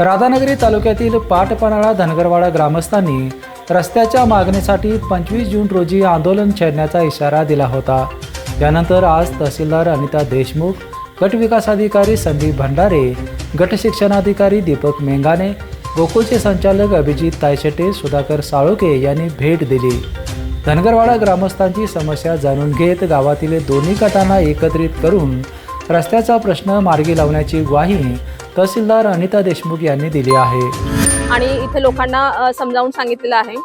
राधानगरी तालुक्यातील पाटपनाळा धनगरवाडा ग्रामस्थांनी रस्त्याच्या मागणीसाठी पंचवीस जून रोजी आंदोलन छेडण्याचा इशारा दिला होता. त्यानंतर आज तहसीलदार अनिता देशमुख गटविकास अधिकारी संदीप भंडारे गट शिक्षणाधिकारी दीपक मेंगाने गोकुळचे संचालक अभिजित तायशेटे सुधाकर साळोके यांनी भेट दिली. धनगरवाडा ग्रामस्थांची समस्या जाणून घेत गावातील दोन्ही गटांना एकत्रित करून रस्त्याचा प्रश्न मार्गी लावण्याची ग्वाही तहसीलदार अनिता देशमुख यांनी दिली आहे. आणि इथे लोकांना समजावून सांगितलेलं आहे.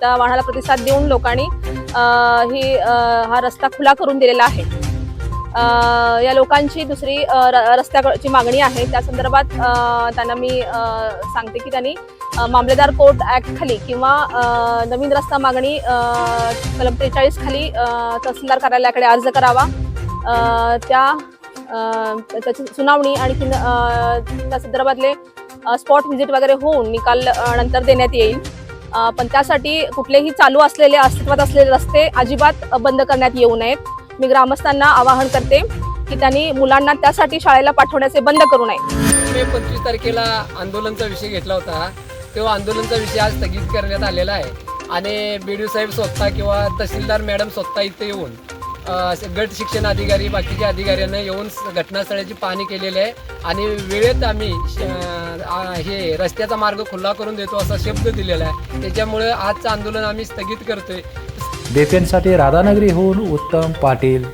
त्या वाहनाला प्रतिसाद देऊन लोकांनी ही हा रस्ता खुला करून दिलेला आहे. या लोकांची दुसरी र- रस्त्याची मागणी आहे. त्या संदर्भात त्यांना मी सांगते की त्यांनी मामलेदार कोर्ट ऍक्ट खाली किंवा नवीन रस्ता मागणी कलम त्रेचाळीस खाली तहसीलदार कार्यालयाकडे अर्ज करावा. त्या त्याची सुनावणी आणखी त्या संदर्भातले स्पॉट व्हिजिट वगैरे होऊन निकाल नंतर देण्यात येईल. पण त्यासाठी कुठलेही चालू असलेले अस्तित्वात असलेले रस्ते अजिबात बंद करण्यात येऊ नयेत. मी ग्रामस्थांना आवाहन करते की त्यांनी मुलांना त्यासाठी शाळेला पाठवण्याचे बंद करू नये मे पंचवीस तारखेला आंदोलनचा विषय घेतला होता. तो आंदोलनचा विषय आज स्थगित करण्यात आलेला आहे. आणि बी डी साहेब स्वतः किंवा तहसीलदार मॅडम स्वतः इथे येऊन गट शिक्षण अधिकारी बाकीच्या अधिकाऱ्यांना येऊन घटनास्थळाची पाहणी केलेली आहे. आणि वेळेत आम्ही श- हे रस्त्याचा मार्ग खुला करून देतो असा शब्द दिलेला आहे. त्याच्यामुळे आजचं आंदोलन आम्ही स्थगित करतोय. राधानगरी राधानगरीहून उत्तम पाटील